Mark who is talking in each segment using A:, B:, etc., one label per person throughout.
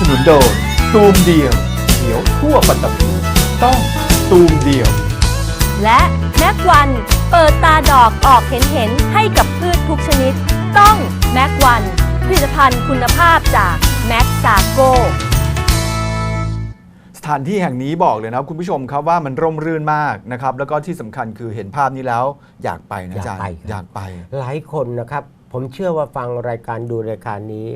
A: นับสนุนโดยตูมเดียวเขียวทั่วปัตตภีต้องตูมเดียว
B: และแม็กวันเปิดตาดอกออกเห็นเห็นๆให้กับพืชทุกชนิด ต้องแม็กวันผลิตภัณฑ์คุณภาพจากแม็กซาโก
A: สถานที่แห่งนี้บอกเลยนะครับคุณผู้ชมครับว่ามันร่มรื่นมากนะครับแล้วก็ที่สำคัญคือเห็นภาพนี้แล้วอยากไปนะอาจารย์
C: อยากไปครับ
A: อยากไป
C: หลายคนนะครับ ผมเชื่อว่าฟังรายการดูรายการนี้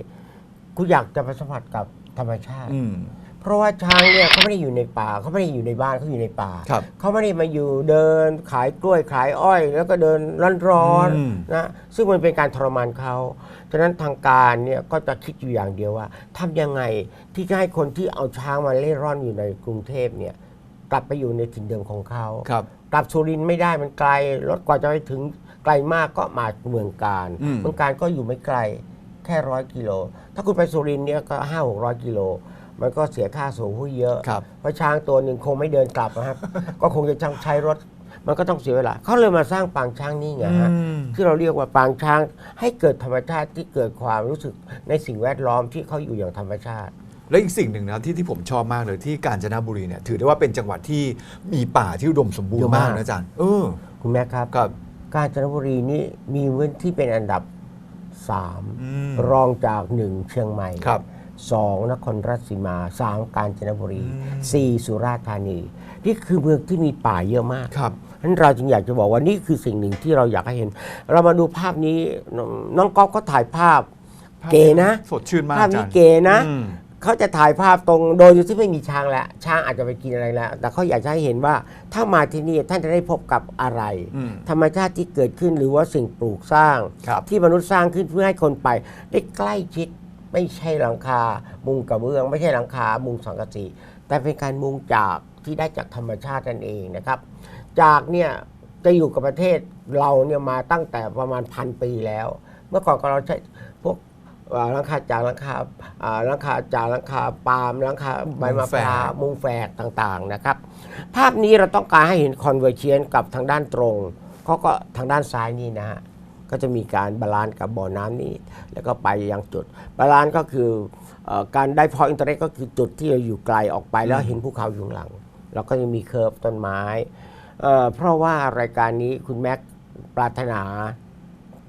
C: คุณอยากจะไปสัมผัสกับ ธรรมชาติ
A: อืม
C: เพราะว่าช้างเนี่ยเขาไม่ได้อยู่ในป่าเขาไม่ได้อยู่ในบ้านเขาอยู่ในป่า
A: ครับ
C: เขาไม่ได้มาอยู่เดินขายกล้วยขายอ้อย แล้วก็เดินร้อน
A: อืม
C: ๆนะซึ่งมันเป็นการทรมานเขาฉะนั้นทางการเนี่ยก็จะคิดอยู่อย่างเดียวว่าทำยังไงที่จะให้คนที่เอาช้างมาเล่ร่อนอยู่ในกรุงเทพเนี่ยกลับไปอยู่ในถิ่นเดิมของเขา
A: ครับ
C: กลับสุรินทร์ไม่ได้มันไกลรถกว่าจะไปถึงไกลมากก็มาเมืองการ
A: อืม
C: เมืองการก็อยู่ไม่ไกล แค่ร้อยกิโล ถ้าคุณไปสุรินทร์เนี่ยก็ห้าหกร้อยกิโล มันก็เสียค่าสูงหุ้ยเยอะ
A: ครับ
C: เพราะช้างตัวหนึ่งคงไม่เดินกลับนะครับ ก็คงจะต้องใช้รถ มันก็ต้องเสียเวลา เขาเลยมาสร้างปางช้างนี่ไงฮะ
A: อืม
C: ที่เราเรียกว่าปางช้าง ให้เกิดธรรมชาติที่เกิดความรู้สึกในสิ่งแวดล้อมที่เขาอยู่อย่างธรรมชาติ
A: และอีกสิ่งหนึ่งนะที่ที่ผมชอบมากเลยที่กาญจนบุรีเนี่ยถือได้ว่าเป็นจังหวัดที่มีป่าที่อุดมสมบูร
C: เย
A: ณ์
C: อะมามา
A: ก กนะอาจารย์เออ
C: คุณแม่ครับ
A: กับ
C: กาญจนบุรีนี่มีพื้นที่เป็นอันดับ สาม
A: อืม
C: รองจากหนึ่งเชียงใหม่
A: ครับ
C: สองนครราชสีมาสามกาญจนบุรี
A: อืม
C: สี่สุราษฎร์ธานี นี่คือเมืองที่มีป่าเยอะมาก
A: ครับ
C: ฉะนั้นเราจึงอยากจะบอกว่านี่คือสิ่งหนึ่งที่เราอยากให้เห็น เรามาดูภาพนี้น้องน้องก๊อฟก็ถ่ายภาพเก๋นะ
A: สดชื่นมาก
C: ภาพ
A: อาจา
C: นี้
A: รย์
C: เก๋นะ
A: อืม
C: เขาจะถ่ายภาพตรงโดยที่ไม่มีช้างแล้วช้างอาจจะไปกินอะไรแล้ว แต่เขาอยากจะให้เห็นว่าถ้ามาที่นี่ท่านจะได้พบกับอะไร
A: อืม
C: ธรรมชาติที่เกิดขึ้นหรือว่าสิ่งปลูกสร้าง
A: ครับ
C: ที่มนุษย์สร้างขึ้นเพื่อให้คนไป ได้ใกล้ชิดไม่ใช่หลังคา มุงกระเบื้อง ไม่ใช่หลังคา มุงสังกะสีแต่เป็นการมุงจากที่ได้จากธรรมชาตินั่นเองนะครับ จากเนี่ยจะอยู่กับประเทศเราเนี่ยมาตั้งแต่ประมาณพันปีแล้ว เมื่อก่อนก็เราใช้พวกเอ่อ หลังคาจากหลังคาอ่าหลังคาจากหลังคาปาล์มหลังคาใบมะพร้าวมุงแฝกต่างๆนะครับ ภาพนี้เราต้องการให้เห็นคอนเวอร์เชียนกับทางด้านตรงเขาก็ทางด้านซ้ายนี่นะฮะก็จะมีการบาลานซ์กับบ่อน้ำนี้ แล้วก็ไปยังจุด บาลานซ์ก็คือเออการได้พออินเทอร์เน็ตก็คือจุดที่เราอยู่ไกลออกไปแล้วเห็นภูเขาอยู่ข้างหลังแล้วก็จะมีเคิร์ฟต้นไม้เอ่อเพราะว่ารายการนี้คุณแม็กปรารถนา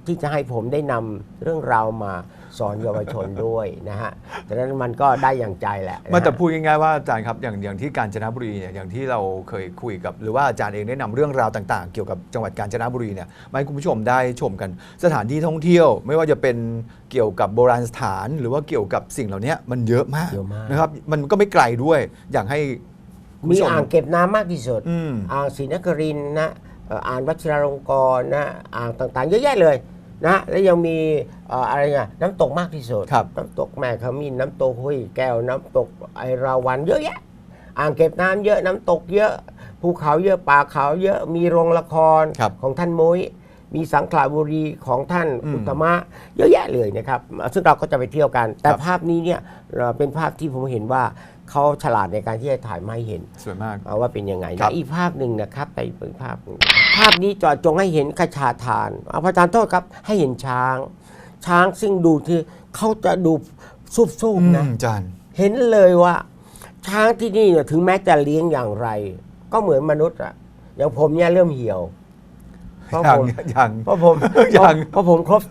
C: ที่จะให้ผมได้นำเรื่องราวมา สอนเยาวชนด้วยนะฮะดังนั้นมันก็ได้อย่างใจแหละนะฮะ
A: ไมาแต่พูดง่ายๆว่าอาจารย์ครับอย่างอย่างที่กาญจนบุรีเนี่ยอย่างที่เราเคยคุยกับ หรือว่าอาจารย์เองได้นำเรื่องราวต่างๆ เกี่ยวกับจังหวัดกาญจนบุรีเนี่ยมาให้คุณผู้ชมได้ชมกัน สถานที่ท่องเที่ยว ไม่ว่าจะเป็นเกี่ยวกับโบราณสถาน หรือว่าเกี่ยวกับสิ่งเหล่านี้มันเยอะมาก
C: เยอะมาก
A: นะครับมันก็ไม่ไกลด้วยอยากให้คุณ
C: มี
A: ผู้ชม
C: อ่างเก็บน้ำมากที่สุด
A: อืม
C: อ่างศรีนครินทร์นะเอ่ออ่างวัชิราลงกรณ์นะอ่างต่างๆ เยอะแยะเลย นะแล้วยังมีเอ่ออะไรเงี้ยน้ำตกมากที่สุด
A: ครับ
C: น้ำตกแม่ขมิ้นน้ำตกห้วยแก้ว น้ำตกไอราวันเยอะแยะ อ่างเก็บน้ำเยอะน้ำตกเยอะ ภูเขาเยอะป่าเขาเยอะมีโรงละคร
A: ครับ
C: ของท่านมุ้ยมีสังขละบุรีของท่าน
A: อืม
C: อุตตมะเยอะแยะเลยนะครับซึ่งเราก็จะไปเที่ยวกัน แต่
A: ครับ
C: ภาพนี้เนี่ยเอ่อเป็นภาพที่ผมเห็นว่าเขาฉลาดในการที่จะถ่ายมาให้เห็น
A: สวยมาก
C: เอาว่าเป็นยังไง
A: ครั
C: นะ
A: บ
C: อีกภาพหนึ่งนะครับไปอีกภาพหนึ่ง ภาพนี้เจอจงให้เห็นขชาทานเอาพระอาจารย์โทษครับ ให้เห็นช้าง ช้างซึ่งดูที่เขาจะดูซุบ
A: อื
C: ๆ
A: ม
C: นะ
A: อาจารย์
C: เห็นเลยว่า ช้างที่นี่เนี่ยถึงแม้จะเลี้ยงอย่างไร ก็เหมือนมนุษย์อะอย่างผมเนี่ยเริ่มเหี่ยวเพราะ
A: ยั
C: ผ
A: ง
C: ม
A: ยัง
C: เพราะผม
A: ยัง
C: เพราะผมครบ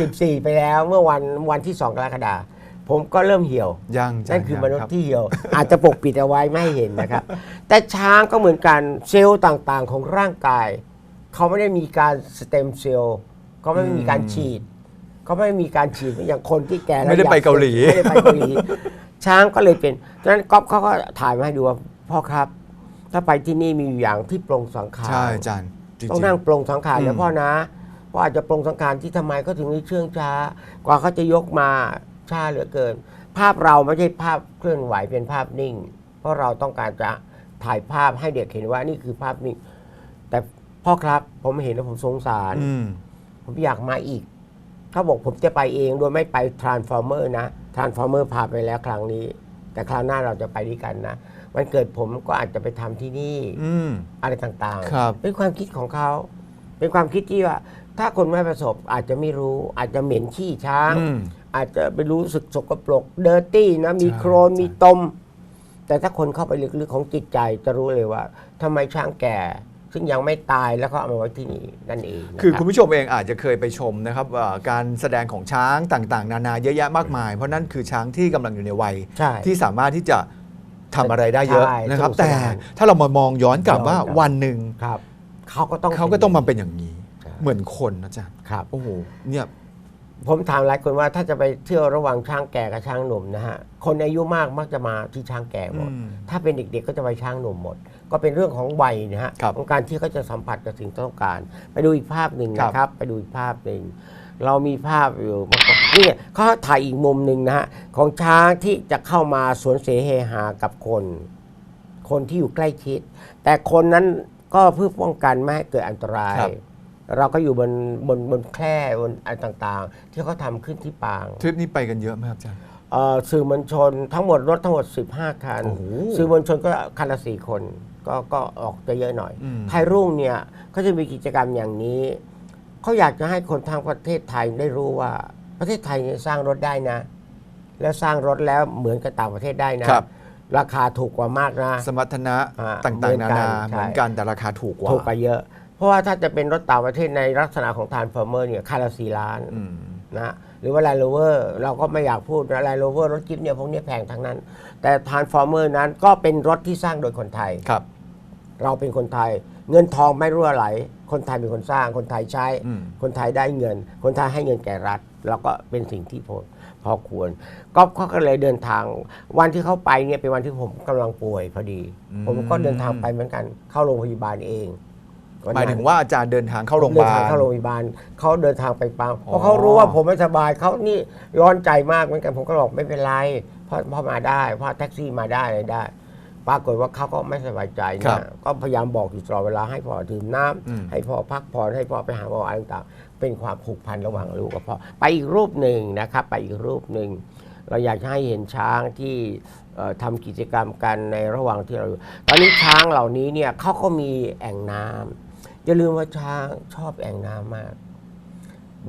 C: 14ไปแล้ว เมื่อวันวันที่2กรกฎาคมผมก็เริ่มเหี่ยว
A: ยังอาจาร
C: นั่นคือมนุษ
A: รับ
C: ย์ที่เหี่ยว อาจจะปกปิดเอาไว้ไม่ให้เห็นนะครับ แต่ช้างก็เหมือนกันเซลล์ต่างๆ ของร่างกาย เขาไม่ได้มีการสเต็มเซลล์เขาไม่ได้มีการฉีดเขาไม่ได้มีการฉีดอย่างคนที่แก่แล้ว
A: ไม่ได้ไป
C: อย
A: เกาหลี
C: ไม่ได้ไปเกาหลีช้างก็เลยเป็นฉะนั้นก๊อฟเขาก็ถ่ายมาให้ดูว่าพ่อครับ ถ้าไปที่นี่มีอยู่อย่างที่ปรงสังขาร
A: ใช่อาจารย์จริงๆ
C: ต้องนั่งปรงสังขาร
A: อืม
C: นะพ่อนะเพราะอาจจะปรงสังขารที่ทำไมเขาถึงได้เชื่องช้า กว่าเขาจะยกมาช้าเหลือเกิน ภาพเราไม่ใช่ภาพเคลื่อนไหวเป็นภาพนิ่ง เพราะเราต้องการจะถ่ายภาพให้เด็กเห็นว่านี่คือภาพนิ่งแต่ พ่อครับ ผมเห็นแล้วผมสงสาร
A: อืม
C: ผมอยากมาอีก เขาบอกผมจะไปเองโดยไม่ไป Transformer นะ Transformer พาไปแล้วครั้งนี้ แต่คราวหน้าเราจะไปด้วยกันนะวันเกิดผมก็อาจจะไปทำที่นี่
A: อืม
C: อะไรต่าง
A: ครับ
C: เป็นความคิดของเขา เป็นความคิดที่ว่า ถ้าคนไม่ประสบอาจจะไม่รู้ อาจจะเหม็นขี้ช้าง
A: อืม
C: อาจจะไปรู้สึกสกปรกเดอร์ตี้นะ มี
A: ใช่
C: โครน
A: ใช่
C: มีตม แต่ถ้าคนเข้าไปลึกๆของจิตใจจะรู้เลยว่าทำไมช้างแก่ ซึ่งยังไม่ตายแล้วก็เอามาไว้ที่นี่นั่นเองนะ
A: คือ
C: รับ
A: คุณผู้ชมเองอาจจะเคยไปชมนะครับว่าการแสดงของช้างต่างๆ นานาเยอะแยะมากมาย เพราะนั่นคือช้างที่กำลังอยู่ในวัย
C: ใช่
A: ที่สามารถที่จะทำอะไรได้เยอะ
C: ใช่
A: นะครับ
C: สนุกส
A: แต่
C: นาน
A: ถ้าเรามามองย้อนกลับว่า
C: ย้อนกลับ
A: วันหนึ่ง
C: ครับเขาก็ต้อง
A: เขาก็ต้องมาเป็นอย่างนี้
C: ใช่
A: เหมือนคนนะจ๊ะ
C: ครับ
A: โอ้โหเนี่ย
C: ผมถามหลายคนว่าถ้าจะไปเที่ยวระหว่างช้างแก่กับช้างหนุ่มนะฮะคนอายุมากมักจะมาที่ช้างแก่หมด
A: อืม
C: ถ้าเป็นเด็กๆก็จะไปช้างหนุ่มหมด ก็เป็นเรื่องของวัยนะฮะ
A: ครับ
C: ของการที่เขาจะสัมผัสกับสิ่งที่ต้องการ ไปดูอีกภาพหนึ่ง
A: ครับ
C: นะครับ ไปดูอีกภาพหนึ่งเรามีภาพอยู่นี่เขาถ่ายอีกมุมหนึ่งนะฮะของช้างที่จะเข้ามาสวนเสเฮหากับคน คนที่อยู่ใกล้ชิด แต่คนนั้นก็เพื่อป้องกันไม่ให้เกิดอันตราย
A: ครับ
C: เราก็อยู่บนบนบนแคร่บนอะไรต่างๆ ที่เขาทำขึ้นที่ปาง
A: ทริปนี้ไปกันเยอะไหมครับอาจารย์
C: เอ่อสื่อมวลชนทั้งหมดรถทั้งหมด 15 คัน
A: โอ้โห
C: สื่อมวลชนก็คันละสี่คนก็ก็ออกจะเยอะหน่อย
A: อืม
C: ไทยรุ่งเนี่ยเขาจะมีกิจกรรมอย่างนี้ เขาอยากจะให้คนทางประเทศไทยได้รู้ว่าประเทศไทยเนี่ยสร้างรถได้นะ แล้วสร้างรถแล้วเหมือนกับต่างประเทศได้นะ
A: ครับ
C: ราคาถูกกว่ามากนะ
A: สมรรถนะ
C: อ่า
A: ต่างๆ นานา
C: เห
A: เห
C: มื
A: มื
C: อ
A: อนน
C: กั
A: กันน แต่ราคาถูกกว่า
C: ถูกกว่าเยอะเพ ราะว่าถ้าจะเป็นรถต่างประเทศในลักษณะของทานฟอร์เมอร์เนี่ยคันละสี่ล้าน
A: อืม
C: นะหรือว่า Land Rover เราก็ไม่อยากพูดนะ Land Rover รถจิ๊บเนี่ยพวกเนี้ยแพงทั้งนั้น แต่ Transformer นั้นก็เป็นรถที่สร้างโดยคนไทย
A: ครับ
C: เราเป็นคนไทย เงินทองไม่รั่วไหล คนไทยเป็นคนสร้าง คนไทยใช้
A: อืม
C: คนไทยได้เงิน คนไทยให้เงินแก่รัฐ แล้วก็เป็นสิ่งที่พอพอควรก็เขาก็เลยเดินทาง วันที่เขาไปเนี่ยเป็นวันที่ผมกำลังป่วยพอดี ผมก็เดินทางไปเหมือนกัน เข้าโรงพยาบาลเองวัน
A: หมาย
C: นั้น
A: ถึงว่าอาจารย์เดินทางเข้าโรงพ
C: เดิน
A: ยาบา
C: ทาง
A: ล
C: เข้าโรงพยาบาลเขาเดินทางไปปัง
A: อ๋อ
C: เพราะเขารู้ว่าผมไม่สบายเขานี่ร้อนใจมากเหมือนกันผมก็บอกไม่เป็นไรเพราะเพราะมาได้เพราะแท็กซี่มาได้อะไรได้ ปรากฏว่าเขาก็ไม่สบายใจ
A: ครั
C: นะ
A: บ
C: ก็พยายามบอกอยู่ตลอดเวลาให้พ่อดื่มน้ำ
A: อืม
C: ให้พ่อพักผ่อนให้พ่อไปหาหมออะไรต่างๆเป็นความผูกพันระหว่างลูกกับพ่อไปอีกรูปหนึ่งนะครับไปอีกรูปหนึ่งเราอยากจะให้เห็นช้างที่เอ่อทำกิจกรรมกันในระหว่างที่เราอยู่ ตอนนี้ช้างเหล่านี้เนี่ยเขาก็มีแอ่งน้ำ อย่าลืมว่าช้างชอบแอ่งน้ำมาก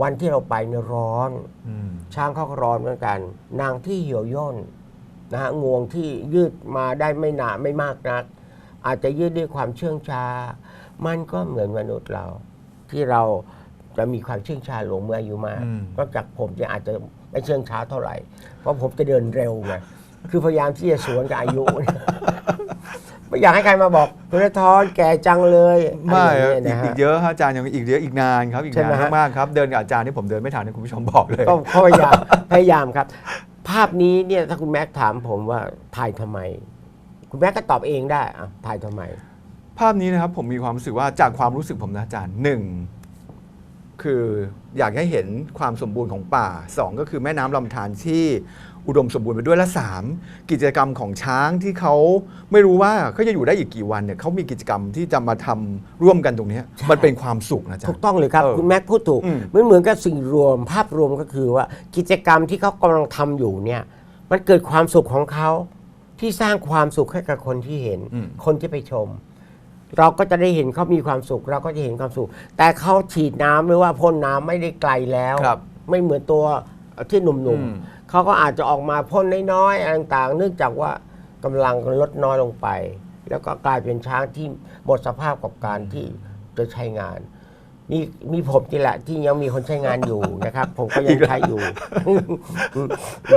C: วันที่เราไปเนี่ยร้อน
A: อืม
C: ช้างเขาก็ร้อนเหมือนกัน นางที่เหี่ยวย่นนะฮะงวงที่ยืดมาได้ไม่หนาไม่มากนัก อาจจะยืดด้วยความเชื่องช้า มันก็เหมือนมนุษย์เรา ที่เราจะมีความเชื่องช้าลงเมื่ออายุมาก
A: อืม
C: นอกจากผมจะอาจจะไม่เชื่องช้าเท่าไหร่ เพราะผมจะเดินเร็วไงคือพยายามที่จะสวนกับอายุ ไม่อยากให้ใครมาบอกคุณธรแก่จังเลย
A: ไม่
C: อะร
A: อี
C: อย่างเงี้ยนะฮะ
A: อีกเยอะครับอาจารย์ยังอีกเยอะอีกนานครับอีก
C: ใช่ไหม
A: นาน
C: ฮะ
A: มากๆครับเดินกับอาจารย์นี่ผมเดินไม่ทันนะคุณผู้ชมบอกเลย
C: ก็พยายามพยายามครับ ภาพนี้เนี่ยถ้าคุณแม็กถามผมว่าถ่ายทำไม คุณแม็กก็ตอบเองได้อะถ่ายทำไม
A: ภาพนี้นะครับผมมีความรู้สึกว่าจากความรู้สึกผมนะอาจารย์หนึ่งคืออยากให้เห็นความสมบูรณ์ของป่าสองก็คือแม่น้ำลำธารที่ อุดมสมบูรณ์ไปด้วยและสามกิจกรรมของช้างที่เขาไม่รู้ว่าเขาจะอยู่ได้อีกกี่วันเนี่ยเขามีกิจกรรมที่จะมาทำร่วมกันตรงเนี้ย
C: ใช่
A: มันเป็นความสุขนะอาจาร
C: ถูก
A: ย์
C: ต้องเลยครับ
A: เออ
C: คุณแม็กพูดถูก
A: อืม
C: มันเหมือนกับสิ่งรวมภาพรวมก็คือว่ากิจกรรมที่เขากำลังทำอยู่เนี่ยมันเกิดความสุขของเขาที่สร้างความสุขให้กับคนที่เห็น
A: อืม
C: คนที่ไปชม เราก็จะได้เห็นเขามีความสุข เราก็จะเห็นความสุข แต่เขาฉีดน้ำหรือว่าพ่นน้ำไม่ได้ไกลแล้ว
A: ครับ
C: ไม่เหมือนตัวที่หนุ่ม
A: อืม
C: ๆ เขาก็อาจจะออกมาพ่นน้อยๆอะไรต่างๆ เนื่องจากว่ากำลังลดน้อยลงไป แล้วก็กลายเป็นช้างที่หมดสภาพกับการที่จะใช้งานมีมีผมนี่แหละที่ยังมีคนใช้งานอยู่นะครับ ผมก็ยังใช้อยู่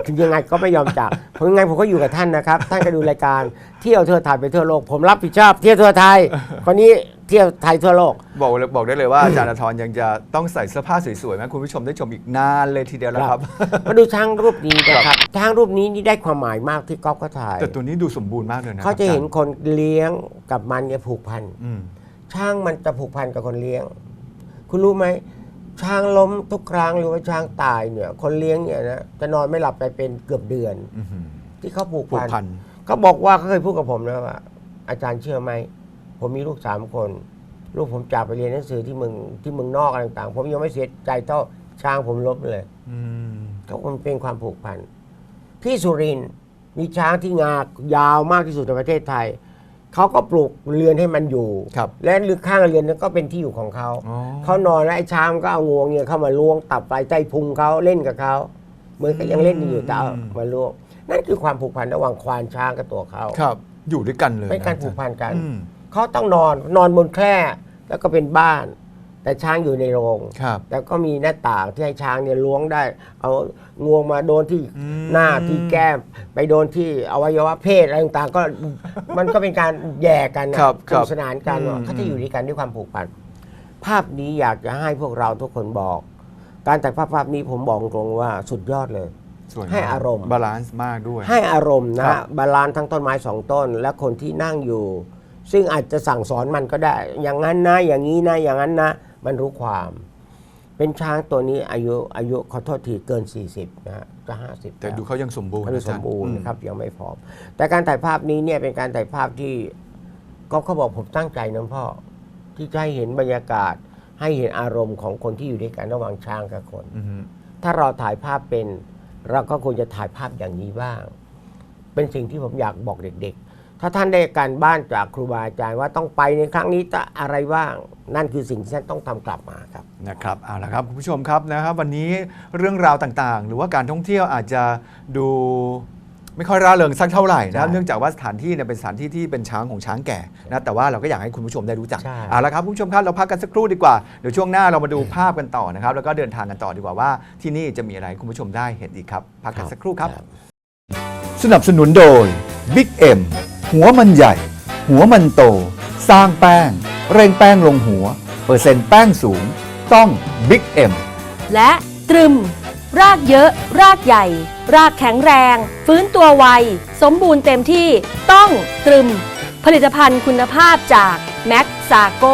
C: ถึงยังไงก็ไม่ยอมจากเพราะยังไงผมก็อยู่กับท่านนะครับ ท่านก็ดูรายการเที่ยวทั่วไทยไปทั่วโลก ผมรับผิดชอบเที่ยวทั่วไทยคนนี้ เที่ยวไทยทั่วโลก
A: บอกเลยบอกได้เลยว่าอาจารย์อาทรยังจะต้องใส่เสื้อผ้าสวยๆไหมคุณผู้ชมได้ชมอีกนานเลยทีเดียวแล้วครับ
C: มาดูช้างรูปนี้นะครับช้างรูปนี้นี่ได้ความหมายมากที่ก๊อฟเขาถ่าย
A: แต่ตัวนี้ดูสมบูรณ์มากเลยนะ
C: เขาจะเห็น
A: ครับ
C: คนเลี้ยงกับมันเนี่ยผูกพัน
A: อืม
C: ช้างมันจะผูกพันกับคนเลี้ยง คุณรู้ไหมช้างล้มทุกครั้งหรือว่าช้างตายเนี่ย คนเลี้ยงเนี่ยนะจะนอนไม่หลับไปเป็นเกือบเดือน
A: อื้อหือ
C: ที่เขาผูก
A: ผูก
C: พัน
A: พัน
C: เขาบอกว่าเขาเคยพูดกับผมนะว่าอาจารย์เชื่อไหม ผมมีลูกสามคน ลูกผมจากไปเรียนหนังสือที่เมืองที่เมืองนอกอะไรต่างๆ ผมยังไม่เสียใจเท่าช้างผมล้มเลย
A: อืม
C: ก็มันเป็นความผูกพันที่สุรินทร์มีช้างที่งายาวมากที่สุดในประเทศไทย เขาก็ปลูกเรือนให้มันอยู่
A: ครับ
C: และลึกข้างเรือนนั้นก็เป็นที่อยู่ของเขา
A: อ๋อ
C: เขานอนแล้วไอ้ช้างมันก็เอางวงเนี่ยเข้ามาล้วงตับไปใต้พุงเขาเล่นกับเขาเหมือนกับยังเล่นอยู่แต่เอา
A: อืม
C: มาลูกนั่นคือความผูกพันระหว่างควานช้างกับตัวเขา
A: ครับ อยู่ด้วยกันเลย
C: เป็นการะผูกพันกัน
A: อืม
C: เขาต้องนอนนอนบนแคร่แล้วก็เป็นบ้าน แต่ช้างอยู่ในโรง
A: ครับ
C: แล้วก็มีหน้าต่างที่ให้ช้างเนี่ยล้วงได้ เอางวงมาโดนที่
A: อืม
C: หน้าที่แก้ม ไปโดนที่อวัยวะเพศอะไรต่างๆ ก็ มันก็เป็นการแย่กันนะครับส
A: ครั
C: นุ
A: บ
C: กสนานกัน
A: อืม
C: ว่าเขาจะอยู่ด้วยกันด้วยความผูกพันภาพนี้อยากจะให้พวกเราทุกคนบอก การแต่งภาพภาพนี้ผมบอกตรงว่าสุดยอดเลย
A: สวยมก
C: ให้อารมณ์
A: บาลานซ์มากด้วย
C: ให้อารมณ์
A: ครั
C: นะ
A: บบา
C: ลานซ์ทั้งต้นไม้สองต้น และคนที่นั่งอยู่ ซึ่งอาจจะสั่งสอนมันก็ได้ อย่างนั้นนะ อย่างนี้นะ อย่างนั้นนะ มันรู้ความ เป็นช้างตัวนี้อายุอายุขอโทษทีเกิน 40 นะฮะจะ50
A: แต่ดูเขายังสมบูรณ์
C: เขาดู
A: อา
C: ส
A: จามย์
C: บูรณ์
A: อืม
C: นะครับยังไม่พร้อม แต่การถ่ายภาพนี้เนี่ยเป็นการถ่ายภาพที่ก็เขาบอกผมตั้งใจนะพ่อ ที่จะให้เห็นบรรยากาศ ให้เห็นอารมณ์ของคนที่อยู่ด้วยกันระหว่างช้างกับคน
A: อืม
C: ถ้าเราถ่ายภาพเป็น เราก็ควรจะถ่ายภาพอย่างนี้บ้าง เป็นสิ่งที่ผมอยากบอกเด็กๆ ถ้าท่านได้การบ้านจากครูบาอาจารย์ว่าต้องไปในครั้งนี้จะอะไรบ้าง นั่นคือสิ่งที่ท่านต้องทำกลับมาครับ
A: นะครับเอาละครับคุณผู้ชมครับนะครับ วันนี้เรื่องราวต่างๆ หรือว่าการท่องเที่ยวอาจจะดูไม่ค่อยร่าเริงสักเท่าไหร่นะครับ
C: ใช่
A: เนื่องจากว่าสถานที่เนี่ยเป็นสถานที่ที่เป็นช้างของช้างแก่นะแต่ว่าเราก็อยากให้คุณผู้ชมได้รู้จัก
C: ใช่
A: เอาละครับคุณผู้ชมครับเราพักกันสักครู่ดีกว่าเดี๋ยวช่วงหน้าเรามาดูภาพกันต่อนะครับ แล้วก็เดินทางกันต่อดีกว่าว่าที่นี่จะมีอะไรให้คุณผู้ชมได้เห็นอีกครับ พักกันสักครู่ครับ สนับสนุนโดย Big M หัวมันใหญ่ หัวมันโต สร้างแป้ง เร่งแป้งลงหัว เปอร์เซ็นต์แป้งสูง ต้องบิ๊กเอ็ม
B: และตรึม รากเยอะ รากใหญ่ รากแข็งแรง ฟื้นตัวไว สมบูรณ์เต็มที่ต้องตรึม ผลิตภัณฑ์คุณภาพจากแม็กซาโก